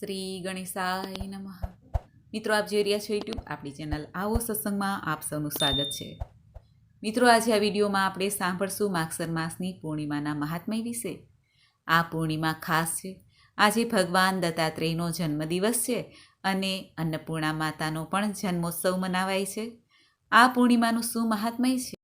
શ્રી ગણેશાય નમઃ. મિત્રો, આપ જોઈ રહ્યા છો યુટ્યુબ આપણી ચેનલ આવો સત્સંગમાં આપ સૌનું સ્વાગત છે. મિત્રો, આજે આ વિડીયોમાં આપણે સાંભળશું માગસર માસની પૂર્ણિમાના મહાત્મય વિશે. આ પૂર્ણિમા ખાસ છે. આજે ભગવાન દત્તાત્રેયનો જન્મદિવસ છે અને અન્નપૂર્ણા માતાનો પણ જન્મોત્સવ મનાવાય છે. આ પૂર્ણિમાનું શું મહાત્મય છે?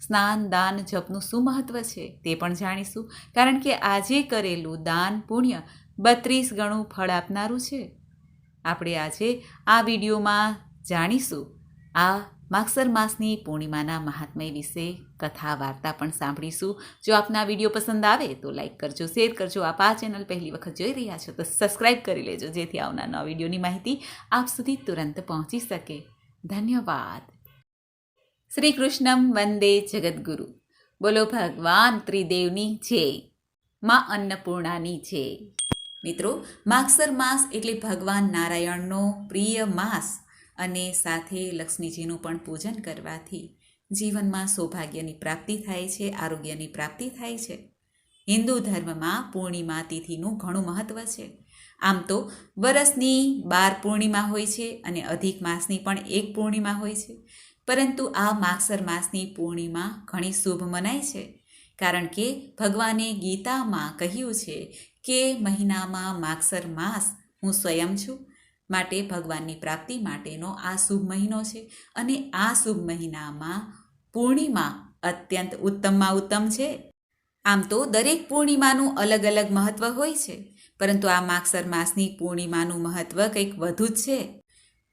સ્નાન, દાન, જપનું શું મહત્વ છે તે પણ જાણીશું. કારણ કે આજે કરેલું દાન પુણ્ય બત્રીસ ગણું ફળ આપનારું છે. આપણે આજે આ વિડીયોમાં જાણીશું આ માગસર માસની પૂર્ણિમાના મહાત્મય વિશે કથા વાર્તા પણ સાંભળીશું. જો આપના વીડિયો પસંદ આવે તો લાઈક કરજો, શેર કરજો. આપ આ ચેનલ પહેલી વખત જોઈ રહ્યા છો તો સબસ્ક્રાઈબ કરી લેજો, જેથી આવનાર નવા વિડીયોની માહિતી આપ સુધી તુરંત પહોંચી શકે. ધન્યવાદ. શ્રી કૃષ્ણમ વંદે જગદગુરુ. બોલો ભગવાન ત્રિદેવની જય. માં અન્નપૂર્ણાની જય. મિત્રો, માગસર માસ એટલે ભગવાન નારાયણનો પ્રિય માસ અને સાથે લક્ષ્મીજીનું પણ પૂજન કરવાથી જીવનમાં સૌભાગ્યની પ્રાપ્તિ થાય છે, આરોગ્યની પ્રાપ્તિ થાય છે. હિન્દુ ધર્મમાં પૂર્ણિમા તિથિનું ઘણું મહત્ત્વ છે. આમ તો વરસની બાર પૂર્ણિમા હોય છે અને અધિક માસની પણ એક પૂર્ણિમા હોય છે. પરંતુ આ માગસર માસની પૂર્ણિમા ઘણી શુભ મનાય છે. કારણ કે ભગવાને ગીતામાં કહ્યું છે કે મહિનામાં માગસર માસ હું સ્વયં છું? માટે ભગવાનની પ્રાપ્તિ માટેનો આ શુભ મહિનો છે અને આ શુભ મહિનામાં પૂર્ણિમા અત્યંત ઉત્તમમાં ઉત્તમ છે. આમ તો દરેક પૂર્ણિમાનું અલગ અલગ મહત્ત્વ હોય છે, પરંતુ આ માગસર માસની પૂર્ણિમાનું મહત્ત્વ કંઈક વધુ જ છે.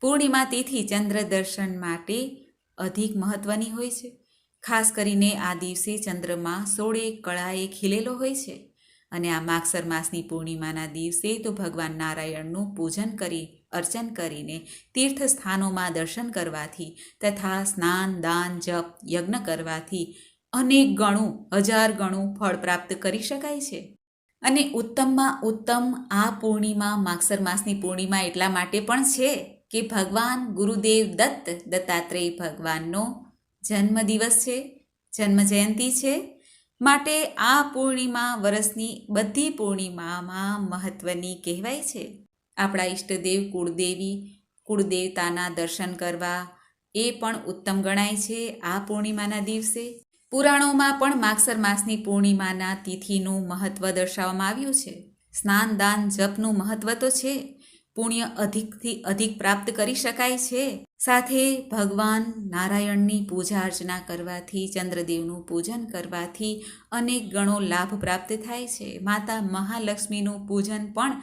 પૂર્ણિમા તિથિ ચંદ્ર દર્શન માટે અધિક મહત્ત્વની હોય છે. ખાસ કરીને આ દિવસે ચંદ્રમાં સોળે કળાએ ખીલેલો હોય છે. અને આ માગસર માસની પૂર્ણિમાના દિવસે તો ભગવાન નારાયણનું પૂજન કરી, અર્ચન કરીને તીર્થ સ્થાનોમાં દર્શન કરવાથી તથા સ્નાન, દાન, જપ, યજ્ઞ કરવાથી અનેક ગણું, હજાર ગણું ફળ પ્રાપ્ત કરી શકાય છે. અને ઉત્તમમાં ઉત્તમ આ પૂર્ણિમા, માગસર માસની પૂર્ણિમા એટલા માટે પણ છે કે ભગવાન ગુરુદેવ દત્ત દત્તાત્રેય ભગવાનનો જન્મદિવસ છે, જન્મ જયંતિ છે માટે આ પૂર્ણિમા વર્ષની બધી પૂર્ણિમામાં મહત્ત્વની કહેવાય છે. આપણા ઈષ્ટદેવ કુળદેવી, કુળદેવતાના દર્શન કરવા એ પણ ઉત્તમ ગણાય છે આ પૂર્ણિમાના દિવસે. પુરાણોમાં પણ માગસર માસની પૂર્ણિમાના તિથિનું મહત્ત્વ દર્શાવવામાં આવ્યું છે. સ્નાન, દાન, જપનું મહત્ત્વ તો છે પુણ્ય અધિકથી અધિક પ્રાપ્ત કરી શકાય છે. સાથે ભગવાન નારાયણની પૂજા અર્ચના કરવાથી, ચંદ્રદેવનું પૂજન કરવાથી અનેક ગણો લાભ પ્રાપ્ત થાય છે. માતા મહાલક્ષ્મીનું પૂજન પણ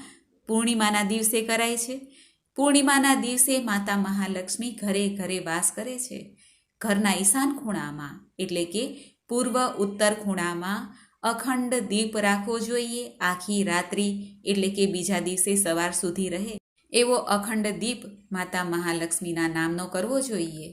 પૂર્ણિમાના દિવસે કરાય છે. પૂર્ણિમાના દિવસે માતા મહાલક્ષ્મી ઘરે ઘરે વાસ કરે છે. ઘરના ઈશાન ખૂણામાં, એટલે કે પૂર્વ ઉત્તર ખૂણામાં અખંડ દીપ રાખવો જોઈએ, આખી રાત્રિ એટલે કે બીજા દિવસે સવાર સુધી રહે, એવો અખંડ દીપ માતા મહાલક્ષ્મીના નામનો કરવો જોઈએ.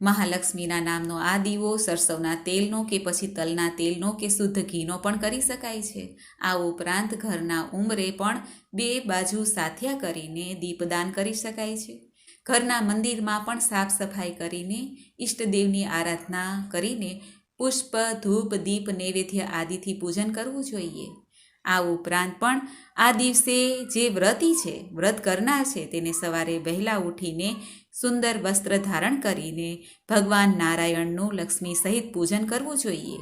મહાલક્ષ્મીના નામનો આ દીવો સરસવના તેલનો કે પછી તલના તેલનો કે શુદ્ધ ઘીનો પણ કરી શકાય છે. આ ઉપરાંત ઘરના ઉંમરે પણ બે બાજુ સાથિયા કરીને દીપદાન કરી શકાય છે. ઘરના મંદિરમાં પણ સાફ સફાઈ કરીને, ઈષ્ટદેવની આરાધના કરીને પુષ્પ, ધૂપ, દીપ, નૈવેદ્ય આદિથી પૂજન કરવું જોઈએ. આ ઉપરાંત પણ આ દિવસે જે વ્રતી છે, વ્રત કરનાર છે, તેને સવારે વહેલા ઉઠીને સુંદર વસ્ત્ર ધારણ કરીને ભગવાન નારાયણનું લક્ષ્મી સહિત પૂજન કરવું જોઈએ.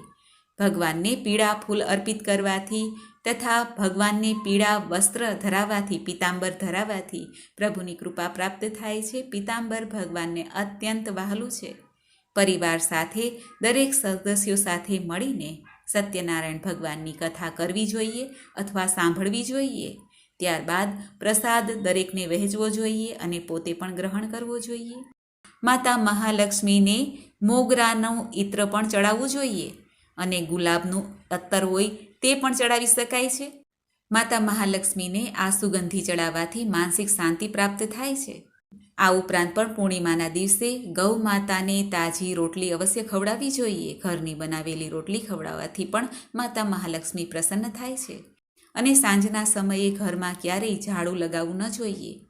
ભગવાનને પીળા ફૂલ અર્પિત કરવાથી તથા ભગવાનને પીળા વસ્ત્ર ધરાવવાથી, પિતાંબર ધરાવવાથી પ્રભુની કૃપા પ્રાપ્ત થાય છે. પિતાંબર ભગવાનને અત્યંત વહાલું છે. પરિવાર સાથે, દરેક સદસ્યો સાથે મળીને સત્યનારાયણ ભગવાનની કથા કરવી જોઈએ અથવા સાંભળવી જોઈએ. ત્યારબાદ પ્રસાદ દરેકને વહેંચવો જોઈએ અને પોતે પણ ગ્રહણ કરવો જોઈએ. માતા મહાલક્ષ્મીને મોગરાનું ઇત્ર પણ ચડાવવું જોઈએ અને ગુલાબનું અત્તર હોય તે પણ ચડાવી શકાય છે. માતા મહાલક્ષ્મીને આ સુગંધી ચડાવવાથી માનસિક શાંતિ પ્રાપ્ત થાય છે. આ ઉપરાંત પણ પૂર્ણિમાના દિવસે ગૌ માતાને તાજી રોટલી અવશ્ય ખવડાવવી જોઈએ. ઘરની બનાવેલી રોટલી ખવડાવવાથી પણ માતા મહાલક્ષ્મી પ્રસન્ન થાય છે. અને સાંજના સમયે ઘરમાં ક્યારેય ઝાડુ લગાવવું ન જોઈએ.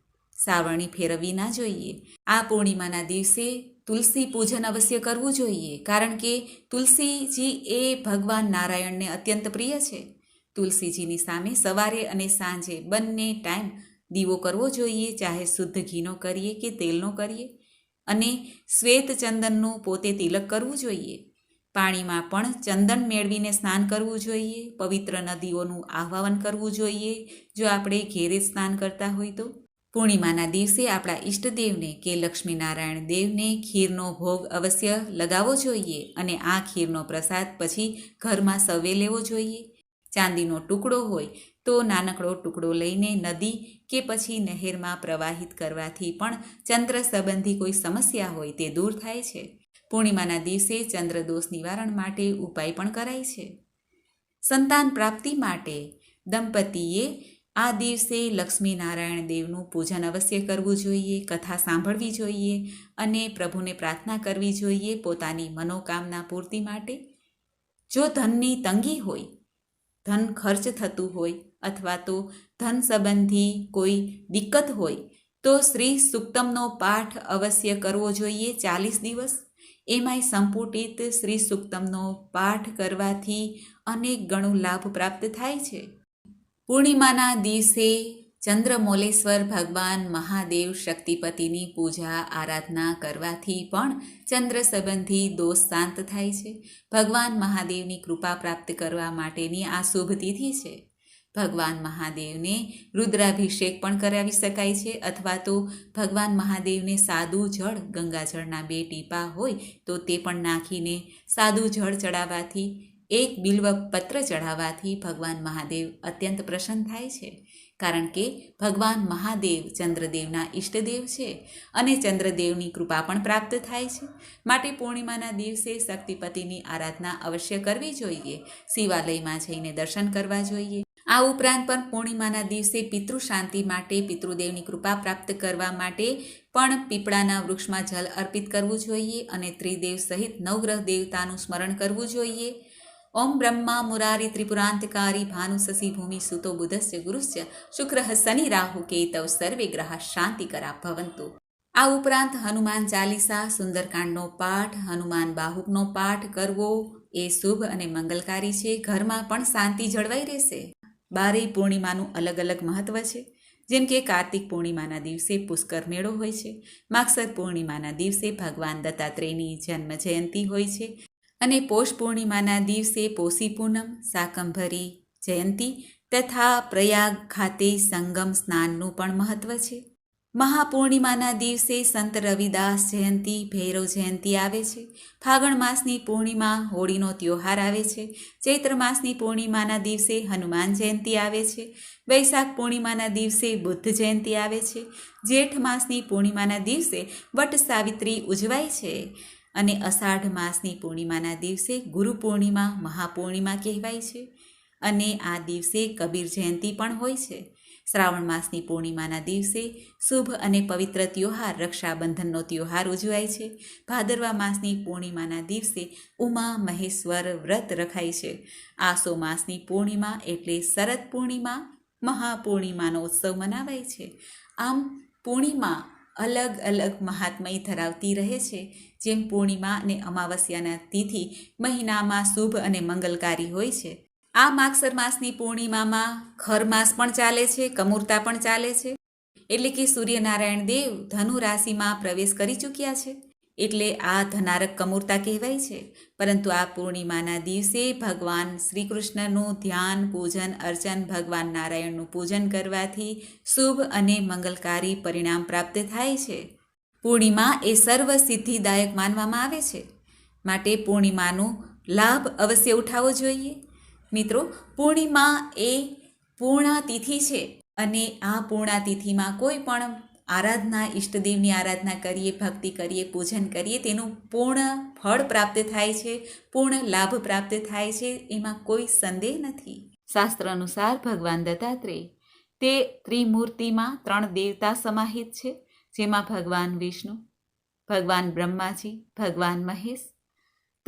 સાવરણી ફેરવવી ના જોઈએ. આ પૂર્ણિમાના દિવસે તુલસી પૂજન અવશ્ય કરવું જોઈએ. કારણ કે તુલસીજી એ ભગવાન નારાયણને અત્યંત પ્રિય છે. તુલસીજીની સામે સવારે અને સાંજે બંને ટાઈમ દીવો કરવો જોઈએ, ચાહે શુદ્ધ ઘીનો કરીએ કે તેલનો કરીએ. અને શ્વેત ચંદનનું પોતે તિલક કરવું જોઈએ. પાણીમાં પણ ચંદન મેળવીને સ્નાન કરવું જોઈએ. પવિત્ર નદીઓનું આહ્વાન કરવું જોઈએ, જો આપણે ઘેરે સ્નાન કરતા હોય તો. પૂર્ણિમાના દિવસે આપણા ઈષ્ટદેવને કે લક્ષ્મીનારાયણ દેવને ખીરનો ભોગ અવશ્ય લગાવવો જોઈએ અને આ ખીરનો પ્રસાદ પછી ઘરમાં સવે લેવો જોઈએ. ચાંદીનો ટુકડો હોય તો નાનકડો ટુકડો લઈને નદી કે પછી નહેરમાં પ્રવાહિત કરવાથી પણ ચંદ્ર સંબંધી કોઈ સમસ્યા હોય તે દૂર થાય છે. પૂર્ણિમાના દિવસે ચંદ્રદોષ નિવારણ માટે ઉપાય પણ કરાય છે. સંતાન પ્રાપ્તિ માટે દંપતીએ આ દિવસે લક્ષ્મીનારાયણ દેવનું પૂજન અવશ્ય કરવું જોઈએ, કથા સાંભળવી જોઈએ અને પ્રભુને પ્રાર્થના કરવી જોઈએ પોતાની મનોકામના પૂર્તિ માટે. જો ધનની તંગી હોય, ધન ખર્ચ થતું હોય અથવા તો ધન સંબંધી કોઈ દિક્કત હોય, તો શ્રી સુક્તમનો પાઠ અવશ્ય કરવો જોઈએ ચાલીસ દિવસ. એમાંય સંપુટિત શ્રી સુક્તમનો પાઠ કરવાથી અનેક ગણું લાભ પ્રાપ્ત થાય છે. પૂર્ણિમાના દિવસે ચંદ્રમૌલેશ્વર ભગવાન મહાદેવ શક્તિપતિની પૂજા, આરાધના કરવાથી પણ ચંદ્ર સંબંધી દોષ શાંત થાય છે. ભગવાન મહાદેવની કૃપા પ્રાપ્ત કરવા માટેની આ શુભ તિથિ છે. ભગવાન મહાદેવને રુદ્રાભિષેક પણ કરાવી શકાય છે અથવા તો ભગવાન મહાદેવને સાદું જળ, ગંગાજળના બે ટીપા હોય તો તે પણ નાખીને સાદું જળ ચડાવવાથી, એક બિલ્વ પત્ર ચઢાવવાથી ભગવાન મહાદેવ અત્યંત પ્રસન્ન થાય છે. કારણ કે ભગવાન મહાદેવ ચંદ્રદેવના ઈષ્ટદેવ છે અને ચંદ્રદેવની કૃપા પણ પ્રાપ્ત થાય છે. માટે પૂર્ણિમાના દિવસે શક્તિપતિની આરાધના અવશ્ય કરવી જોઈએ. શિવાલયમાં જઈને દર્શન કરવા જોઈએ. આ ઉપરાંત પણ પૂર્ણિમાના દિવસે પિતૃ શાંતિ માટે પિતૃદેવની કૃપા પ્રાપ્ત કરવા માટે પણ પીપળાના વૃક્ષમાં જલ અર્પિત કરવું જોઈએ અને ત્રિદેવ સહિત નવગ્રહ દેવતાનું સ્મરણ કરવું જોઈએ. ઓમ બ્રહ્મા મુરારી ત્રિપુરાંતકારી ભાનુસસી ભૂમિ સુતો બુધસ્ય ગુરુસ્ય. શુક્ર શનિ રાહુ કેતવ સર્વે ગ્રહ શાંતિકરા ભવંતુ. આ ઉપરાંત હનુમાન ચાલીસા, સુંદરકાંડનો પાઠ, હનુમાન બાહુકનો પાઠ કરવો એ શુભ અને મંગલકારી છે. ઘરમાં પણ શાંતિ જળવાઈ રહેશે. બારેય પૂર્ણિમાનું અલગ અલગ મહત્વ છે. જેમ કે કાર્તિક પૂર્ણિમાના દિવસે પુષ્કર મેળો હોય છે. માગસર પૂર્ણિમાના દિવસે ભગવાન દત્તાત્રેયની જન્મ જયંતિ હોય છે. અને પોષ પૂર્ણિમાના દિવસે પોષી પૂનમ શાકંભરી જયંતિ તથા પ્રયાગ ખાતે સંગમ સ્નાનનું પણ મહત્વ છે. મહાપૂર્ણિમાના દિવસે સંત રવિદાસ જયંતિ, ભૈરવ જયંતિ આવે છે. ફાગણ માસની પૂર્ણિમા, હોળીનો ત્યોહાર આવે છે. ચૈત્ર માસની પૂર્ણિમાના દિવસે હનુમાન જયંતિ આવે છે. વૈશાખ પૂર્ણિમાના દિવસે બુદ્ધ જયંતિ આવે છે. જેઠ માસની પૂર્ણિમાના દિવસે વટ સાવિત્રી ઉજવાય છે અને અષાઢ માસની પૂર્ણિમાના દિવસે ગુરુ પૂર્ણિમા, મહાપૂર્ણિમા કહેવાય છે. અને આ દિવસે કબીર જયંતિ પણ હોય છે. શ્રાવણ માસની પૂર્ણિમાના દિવસે શુભ અને પવિત્ર ત્યોહાર, રક્ષાબંધનનો ત્યોહાર ઉજવાય છે. ભાદરવા માસની પૂર્ણિમાના દિવસે ઉમા, મહેશ્વર વ્રત રખાય છે. આસો માસની પૂર્ણિમા એટલે શરદ પૂર્ણિમા, મહાપૂર્ણિમાનો ઉત્સવ મનાવાય છે. આમ પૂર્ણિમા અલગ અલગ મહાત્મય ધરાવતી રહે છે. જેમ પૂર્ણિમા અને અમાવસ્યાના તિથિ મહિનામાં શુભ અને મંગલકારી હોય છે. આ માગસર માસની પૂર્ણિમામાં ખર માસ પણ ચાલે છે, કમૂરતા પણ ચાલે છે. એટલે કે સૂર્યનારાયણ દેવ ધનુ રાશિમાં પ્રવેશ કરી ચૂક્યા છે. એટલે આ ધનારક કમૂરતા કહેવાય છે. પરંતુ આ પૂર્ણિમાના દિવસે ભગવાન શ્રી કૃષ્ણનું ધ્યાન, પૂજન, અર્ચન, ભગવાન નારાયણનું પૂજન કરવાથી શુભ અને મંગલકારી પરિણામ પ્રાપ્ત થાય છે. પૂર્ણિમા એ સર્વ સિદ્ધિદાયક માનવામાં આવે છે. માટે પૂર્ણિમાનો લાભ અવશ્ય ઉઠાવવો જોઈએ. મિત્રો, પૂર્ણિમા એ પૂર્ણાતિથિ છે અને આ પૂર્ણાતિથિમાં કોઈ પણ આરાધના, ઈષ્ટદેવની આરાધના કરીએ, ભક્તિ કરીએ, પૂજન કરીએ, તેનું પૂર્ણ ફળ પ્રાપ્ત થાય છે, પૂર્ણ લાભ પ્રાપ્ત થાય છે, એમાં કોઈ સંદેહ નથી. શાસ્ત્ર અનુસાર ભગવાન દત્તાત્રેય તે ત્રિમૂર્તિમાં ત્રણ દેવતા સમાહિત છે, જેમાં ભગવાન વિષ્ણુ, ભગવાન બ્રહ્માજી, ભગવાન મહેશ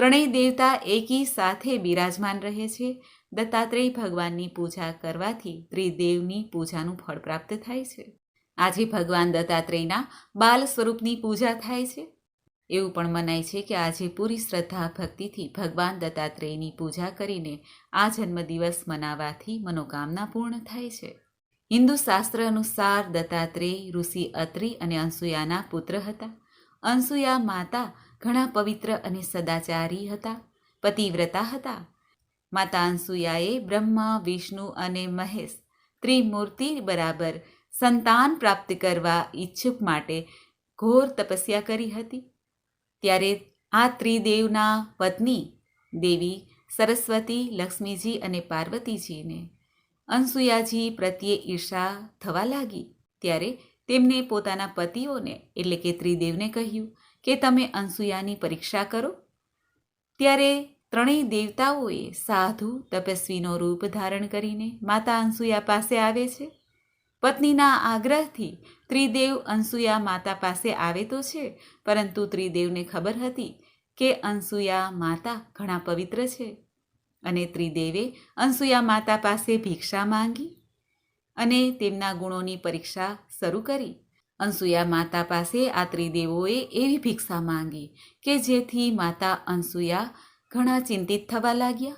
ત્રણેય દેવતા એકી સાથે બિરાજમાન રહે છે. દત્તાત્રેય ભગવાનની પૂજા કરવાથી ત્રિદેવની પૂજાનું ફળ પ્રાપ્ત થાય છે. આજે ભગવાન દત્તાત્રેયના બાલ સ્વરૂપની પૂજા થાય છે. એવું પણ મનાય છે કે આજે પૂરી શ્રદ્ધા ભક્તિથી ભગવાન દત્તાત્રેયની પૂજા કરીને આ જન્મદિવસ મનાવવાથી મનોકામના પૂર્ણ થાય છે. હિન્દુ શાસ્ત્ર અનુસાર દત્તાત્રેય ઋષિ અત્રિ અને અંસુયાના પુત્ર હતા. અંસુયા માતા ઘણા પવિત્ર અને સદાચારી હતા, પતિવ્રતા હતા. માતા અંસુયાએ બ્રહ્મા, વિષ્ણુ અને મહેશ ત્રિમૂર્તિ બરાબર સંતાન પ્રાપ્ત કરવા ઈચ્છુક માટે ઘોર તપસ્યા કરી હતી. ત્યારે આ ત્રિદેવના પત્ની દેવી સરસ્વતી, લક્ષ્મીજી અને પાર્વતીજીને અંસુયાજી પ્રત્યે ઈર્ષા થવા લાગી. ત્યારે તેમને પોતાના પતિઓને એટલે કે ત્રિદેવને કહ્યું કે તમે અનસુયાની પરીક્ષા કરો? ત્યારે ત્રણેય દેવતાઓએ સાધુ, તપસ્વીનો રૂપ ધારણ કરીને માતા અનસુયા પાસે આવે છે. પત્નીના આગ્રહથી ત્રિદેવ અનસુયા માતા પાસે આવે તો છે, પરંતુ ત્રિદેવને ખબર હતી કે અનસુયા માતા ઘણા પવિત્ર છે અને ત્રિદેવે અનસુયા માતા પાસે ભિક્ષા માંગી અને તેમના ગુણોની પરીક્ષા શરૂ કરી. અંસુયા માતા પાસે આ ત્રિદેવોએ એવી ભિક્ષા માંગી કે જેથી માતા અનસુયા ઘણા ચિંતિત થવા લાગ્યા.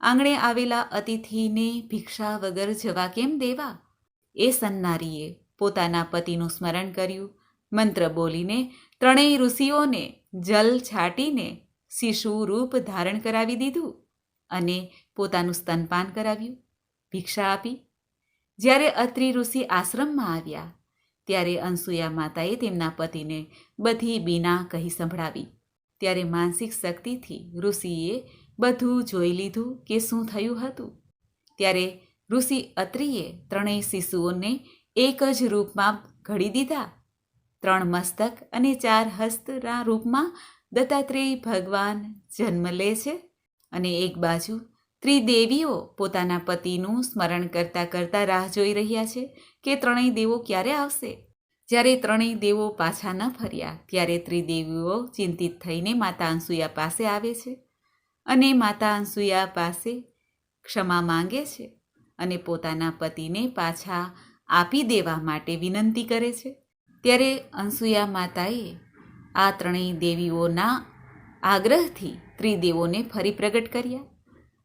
આંગણે આવેલા અતિથિને ભિક્ષા વગર જવા કેમ દેવા? એ સન્નારીએ પોતાના પતિનું સ્મરણ કર્યું. મંત્ર બોલીને ત્રણેય ઋષિઓને જલ છાટીને શિશુ રૂપ ધારણ કરાવી દીધું અને પોતાનું સ્તનપાન કરાવ્યું. ભિક્ષા આપી. જ્યારે અત્રિ ઋષિ આશ્રમમાં આવ્યા ત્યારે અનસુયા માતાએ તેમના પતિને બધી બીના કહી સંભળાવી. ત્યારે માનસિક શક્તિથી ઋષિએ બધું જોઈ લીધું કે શું થયું હતું. ત્યારે ઋષિ અત્રિએ ત્રણેય શિશુઓને એક જ રૂપમાં ઘડી દીધા. ત્રણ મસ્તક અને ચાર હસ્તના રૂપમાં દત્તાત્રેય ભગવાન જન્મ લે છે અને એક બાજુ ત્રિદેવીઓ પોતાના પતિનું સ્મરણ કરતાં કરતાં રાહ જોઈ રહ્યા છે કે ત્રણેય દેવો ક્યારે આવશે? જ્યારે ત્રણેય દેવો પાછા ન ફર્યા, ત્યારે ત્રિદેવીઓ ચિંતિત થઈને માતા અંસુયા પાસે આવે છે અને માતા અંસુયા પાસે ક્ષમા માંગે છે અને પોતાના પતિને પાછા આપી દેવા માટે વિનંતી કરે છે. ત્યારે અંસુયા માતાએ આ ત્રણેય દેવીઓના આગ્રહથી ત્રિદેવોને ફરી પ્રગટ કર્યા.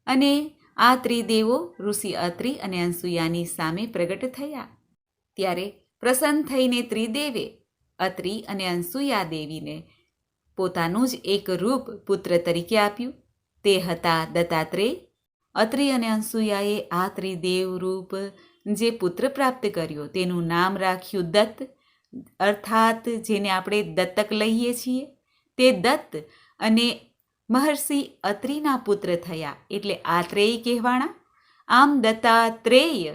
અને આ ત્રિદેવો ઋષિ અત્રિ અને અંસુયાની સામે પ્રગટ થયા. ત્યારે પ્રસન્ન થઈને ત્રિદેવે અત્રિ અને અંસુયા દેવીને પોતાનું જ એક રૂપ પુત્ર તરીકે આપ્યું. તે હતા દત્તાત્રેય. અત્રિ અને અંસુયાએ આ ત્રિદેવ રૂપ જે પુત્ર પ્રાપ્ત કર્યો તેનું નામ રાખ્યું દત્ત. અર્થાત જેને આપણે દત્તક લઈએ છીએ તે દત્ત અને મહર્ષિ અત્રિના પુત્ર થયા એટલે આત્રેય કહેવાણા. આમ દત્તાત્રેય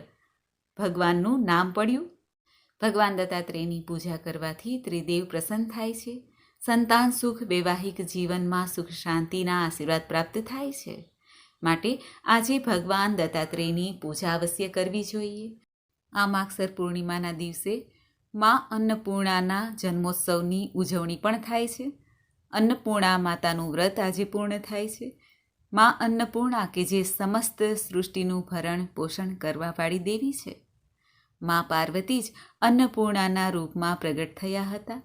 ભગવાનનું નામ પડ્યું. ભગવાન દત્તાત્રેયની પૂજા કરવાથી ત્રિદેવ પ્રસન્ન થાય છે. સંતાન સુખ વૈવાહિક જીવનમાં સુખ શાંતિના આશીર્વાદ પ્રાપ્ત થાય છે. માટે આજે ભગવાન દત્તાત્રેયની પૂજા અવશ્ય કરવી જોઈએ. આ માગસર પૂર્ણિમાના દિવસે મા અન્નપૂર્ણાના જન્મોત્સવની ઉજવણી પણ થાય છે. અન્નપૂર્ણા માતાનું વ્રત આજે પૂર્ણ થાય છે. મા અન્નપૂર્ણા કે જે સમસ્ત સૃષ્ટિનું ભરણ પોષણ કરવા વાળી દેવી છે. મા પાર્વતી જ અન્નપૂર્ણાના રૂપમાં પ્રગટ થયા હતા.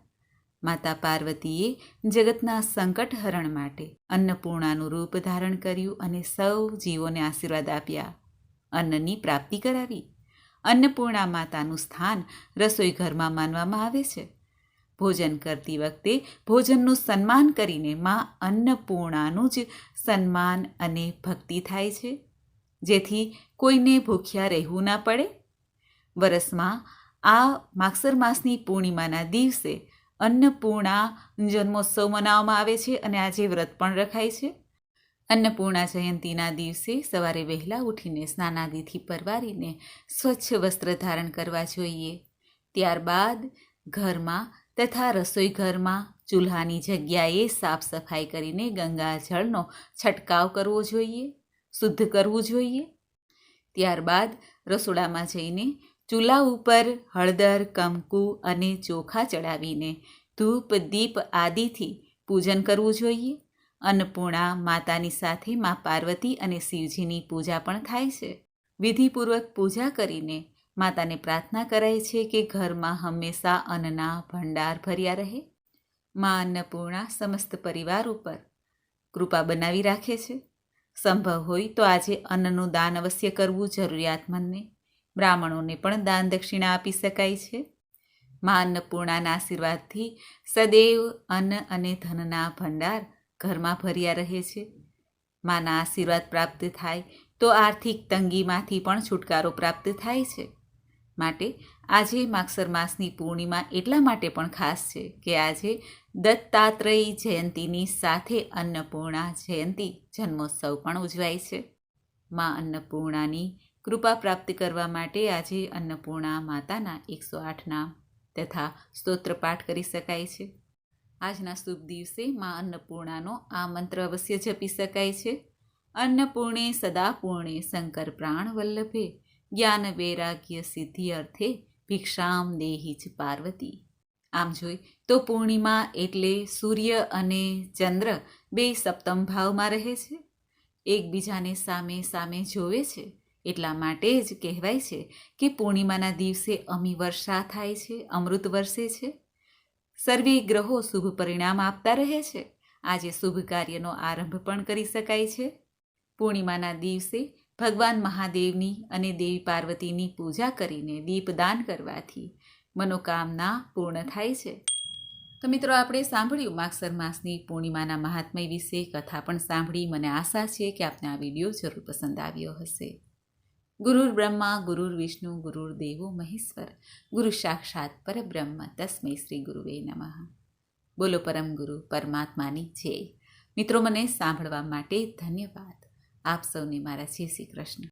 માતા પાર્વતીએ જગતના સંકટ હરણ માટે અન્નપૂર્ણાનું રૂપ ધારણ કર્યું અને સૌ જીવોને આશીર્વાદ આપ્યા. અન્નની પ્રાપ્તિ કરાવી. અન્નપૂર્ણા માતાનું સ્થાન રસોઈ ઘરમાં માનવામાં આવે છે. ભોજન કરતી વખતે ભોજનનું સન્માન કરીને માં અન્નપૂર્ણાનું જ સન્માન અને ભક્તિ થાય છે. જેથી કોઈને ભૂખ્યા રહેવું ના પડે. વરસમાં આ માગસર માસની પૂર્ણિમાના દિવસે અન્નપૂર્ણા જન્મોત્સવ મનાવવામાં આવે છે અને આજે વ્રત પણ રખાય છે. અન્નપૂર્ણા જયંતીના દિવસે સવારે વહેલા ઉઠીને સ્નાનાદિથી પરવારીને સ્વચ્છ વસ્ત્ર ધારણ કરવા જોઈએ. ત્યારબાદ ઘરમાં તથા રસોઈ ઘરમાં ચૂલ્હાની જગ્યાએ સાફ સફાઈ કરીને ગંગાજળનો છંટકાવ કરવો જોઈએ, શુદ્ધ કરવું જોઈએ. ત્યારબાદ રસોડામાં જઈને ચૂલા ઉપર હળદર, કંકુ અને ચોખા ચડાવીને ધૂપ, દીપ આદિથી પૂજન કરવું જોઈએ. અન્નપૂર્ણા માતાની સાથે મા પાર્વતી અને શિવજીની પૂજા પણ થાય છે. વિધિપૂર્વક પૂજા કરીને માતાને પ્રાર્થના કરાય છે કે ઘરમાં હંમેશા અન્નના ભંડાર ભર્યા રહે. મા અન્નપૂર્ણા સમસ્ત પરિવાર ઉપર કૃપા બનાવી રાખે છે. સંભવ હોય તો આજે અન્નનું દાન અવશ્ય કરવું જરૂરિયાતમંદને બ્રાહ્મણોને પણ દાન દક્ષિણા આપી શકાય છે. મા અન્નપૂર્ણાના આશીર્વાદથી સદૈવ અન્ન અને ધનના ભંડાર ઘરમાં ભર્યા રહે છે. માના આશીર્વાદ પ્રાપ્ત થાય તો આર્થિક તંગીમાંથી પણ છુટકારો પ્રાપ્ત થાય છે. માટે આજે માગસર માસની પૂર્ણિમા એટલા માટે પણ ખાસ છે કે આજે દત્તાત્રેય જયંતીની સાથે અન્નપૂર્ણા જયંતી જન્મોત્સવ પણ ઉજવાય છે. મા અન્નપૂર્ણાની કૃપા પ્રાપ્ત કરવા માટે આજે અન્નપૂર્ણા માતાના એકસો આઠ નામ તથા સ્તોત્ર પાઠ કરી શકાય છે. આજના શુભ દિવસે મા અન્નપૂર્ણાનો આ મંત્ર અવશ્ય જપી શકાય છે. અન્નપૂર્ણે સદા પૂર્ણે શંકર પ્રાણ વલ્લભે જ્ઞાન વૈરાગ્ય સિદ્ધિ અર્થે ભિક્ષામ દેહી જ પાર્વતી. આમ જોઈ તો પૂર્ણિમા એટલે સૂર્ય અને ચંદ્ર બે સપ્તમ ભાવમાં રહે છે. એકબીજાને સામે સામે જોવે છે. એટલા માટે જ કહેવાય છે કે પૂર્ણિમાના દિવસે અમી વર્ષા થાય છે, અમૃત વર્ષે છે. સર્વે ગ્રહો શુભ પરિણામ આપતા રહે છે. આજે શુભ કાર્યનો આરંભ પણ કરી શકાય છે. પૂર્ણિમાના દિવસે ભગવાન મહાદેવની અને દેવી પાર્વતીની પૂજા કરીને દીપદાન કરવાથી મનોકામના પૂર્ણ થાય છે. તો મિત્રો, આપણે સાંભળ્યું માગસર માસની પૂર્ણિમાના મહાત્મય વિશે કથા પણ સાંભળી મને આશા છે કે આપને આ વીડિયો જરૂર પસંદ આવ્યો હશે. ગુરુર બ્રહ્મા, ગુરુર વિષ્ણુ, ગુરુર દેવો, મહેશ્વર, ગુરુ સાક્ષાત પરબ્રહ્મ, તસ્મૈ શ્રી ગુરુવે નમઃ. બોલો પરમ ગુરુ, પરમાત્માની જય. મિત્રો, મને સાંભળવા માટે ધન્યવાદ. આપ સૌને મારા શ્રી શ્રી કૃષ્ણ.